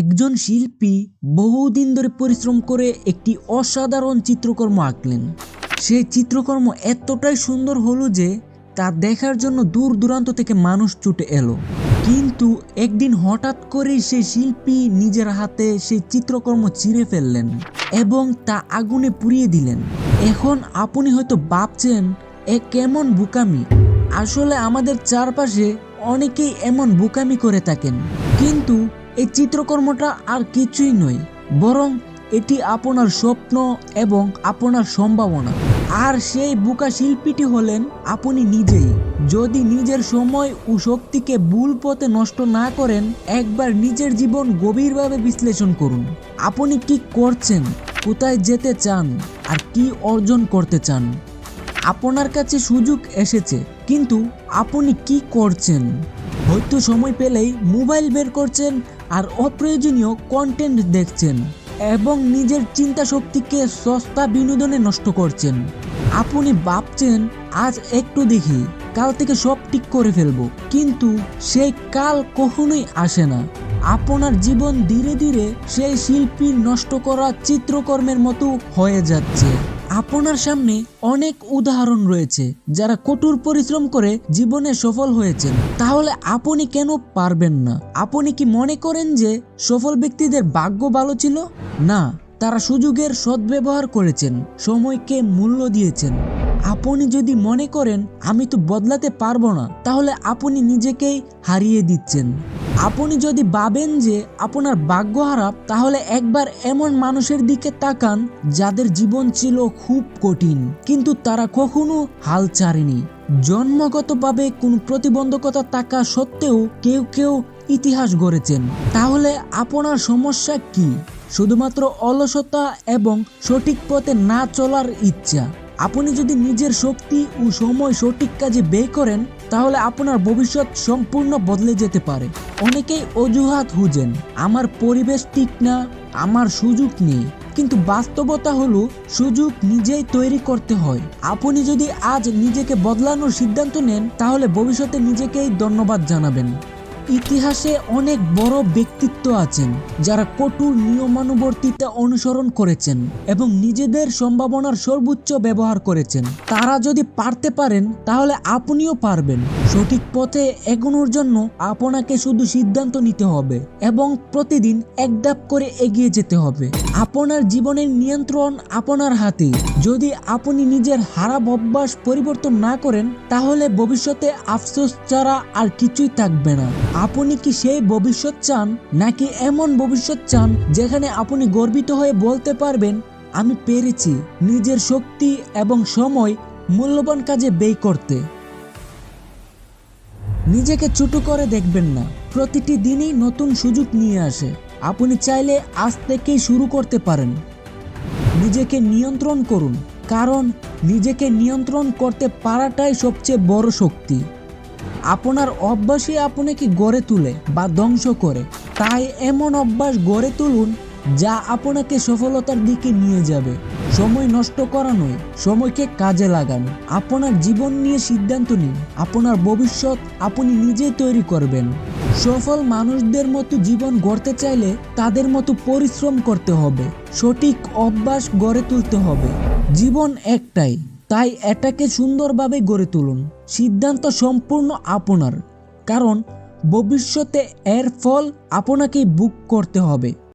একজন শিল্পী বহুদিন ধরে পরিশ্রম করে একটি অসাধারণ চিত্রকর্ম আঁকলেন। সেই চিত্রকর্ম এতটাই সুন্দর হলো যে তা দেখার জন্য দূর দূরান্ত থেকে মানুষ ছুটে এলো। কিন্তু একদিন হঠাৎ করে সেই শিল্পী নিজের হাতে সেই চিত্রকর্ম চিরে ফেললেন এবং তা আগুনে পুড়িয়ে দিলেন। এখন আপনি হয়তো ভাবছেন, এ কেমন বুকামি? আসলে আমাদের চারপাশে অনেকেই এমন বোকামি করে থাকেন। কিন্তু এই চিত্রকর্মটা আর কিছুই নয়, বরং এটি আপনার স্বপ্ন এবং আপনার সম্ভাবনা। আর সেই বুকা শিল্পীটি হলেন আপনি নিজেই। যদি নিজের সময় ও শক্তিকে ভুল পথে নষ্ট না করেন, একবার নিজের জীবন গভীরভাবে বিশ্লেষণ করুন। আপনি কি করছেন? কোথায় যেতে চান? আর কি অর্জন করতে চান? আপনার কাছে সুযোগ এসেছে, কিন্তু আপনি কি করছেন? হয়তো সময় পেলেই মোবাইল বের করছেন আর অপ্রয়োজনীয় কন্টেন্ট দেখছেন এবং নিজের চিন্তা শক্তিকে সস্তা বিনোদনে নষ্ট করছেন। আপনি ভাবছেন, আজ একটু দেখি, কাল থেকে সব ঠিক করে ফেলব। কিন্তু সেই কাল কখনোই আসে না। আপনার জীবন ধীরে ধীরে সেই শিল্পীর নষ্ট করা চিত্রকর্মের মতো হয়ে যাচ্ছে। আপনার সামনে অনেক উদাহরণ রয়েছে যারা কঠোর পরিশ্রম করে জীবনে সফল হয়েছেন। তাহলে আপনি কেন পারবেন না? আপনি কি মনে করেন যে সফল ব্যক্তিদের ভাগ্য ভালো ছিল? না, তারা সুযোগের সদ্ব্যবহার করেছেন, সময়কে মূল্য দিয়েছেন। আপনি যদি মনে করেন আমি তো বদলাতে পারব না, তাহলে আপনি নিজেকেই হারিয়ে দিচ্ছেন। আপনি যদি ভাবেন যে আপনার ভাগ্য হারাপ তাহলে একবার এমন মানুষের দিকে তাকান যাদের জীবন ছিল খুব কঠিন, কিন্তু তারা কখনো হাল ছাড়েনি। জন্মগতভাবে কোনো প্রতিবন্ধকতা থাকা সত্ত্বেও কেউ কেউ ইতিহাস গড়েছেন। তাহলে আপনার সমস্যা কি? শুধুমাত্র অলসতা এবং সঠিক পথে না চলার ইচ্ছা। আপনি যদি নিজের শক্তি ও সময় সঠিক কাজে ব্যয় করেন, তাহলে আপনার ভবিষ্যৎ সম্পূর্ণ বদলে যেতে পারে। অনেকেই অজুহাত খুঁজেন, আমার পরিবেশ ঠিক না, আমার সুযোগ নেই। কিন্তু বাস্তবতা হলো, সুযোগ নিজেই তৈরি করতে হয়। আপনি যদি আজ নিজেকে বদলানোর সিদ্ধান্ত নেন, তাহলে ভবিষ্যতে নিজেকেই ধন্যবাদ জানাবেন। ইতিহাসে অনেক বড় ব্যক্তিত্ব আছেন, যারা কঠোর নিয়মানুবর্তিতা অনুসরণ করেছেন এবং নিজেদের সম্ভাবনার সর্বোচ্চ ব্যবহার করেছেন। তারা যদি পারতে পারেন, তাহলে আপনিও পারবেন। সঠিক পথে এগোনোর জন্য আপনাকে শুধু সিদ্ধান্ত নিতে হবে এবং প্রতিদিন এক ধাপ করে এগিয়ে যেতে হবে। আপনার জীবনের নিয়ন্ত্রণ আপনার হাতে। যদি আপনি নিজের খারাপ অভ্যাস পরিবর্তন না করেন, তাহলে ভবিষ্যতে আফসোস ছাড়া আর কিছুই থাকবে না। আপনি কি সেই ভবিষ্যৎ চান, নাকি এমন ভবিষ্যৎ চান যেখানে আপনি গর্বিত হয়ে বলতে পারবেন, আমি পেরেছি নিজের শক্তি এবং সময় মূল্যবান কাজে ব্যয় করতে নিজেকে ছোট করে দেখবেন না। প্রতিটি দিনই নতুন সুযোগ নিয়ে আসে। আপনি চাইলে আজ থেকেই শুরু করতে পারেন। নিজেকে নিয়ন্ত্রণ করুন, কারণ নিজেকে নিয়ন্ত্রণ করতে পারাটাই সবচেয়ে বড় শক্তি। আপনার অভ্যাসই আপনাকে গড়ে তুলে বা ধ্বংস করে। তাই এমন অভ্যাস গড়ে তুলুন যা আপনাকে সফলতার দিকে নিয়ে যাবে। সময় নষ্ট করা নয়, সময়কে কাজে লাগান। আপনার জীবন নিয়ে সিদ্ধান্ত নিন। আপনার ভবিষ্যৎ আপনি নিজেই তৈরি করবেন। সফল মানুষদের মতো জীবন গড়তে চাইলে তাদের মতো পরিশ্রম করতে হবে। সঠিক অভ্যাস গড়ে তুলতে হবে। জীবন একটাই, তাই এটাকে সুন্দরভাবে গড়ে তুলুন। সিদ্ধান্ত সম্পূর্ণ আপনার, কারণ ভবিষ্যতে এর ফল আপনাকেই বুক করতে হবে।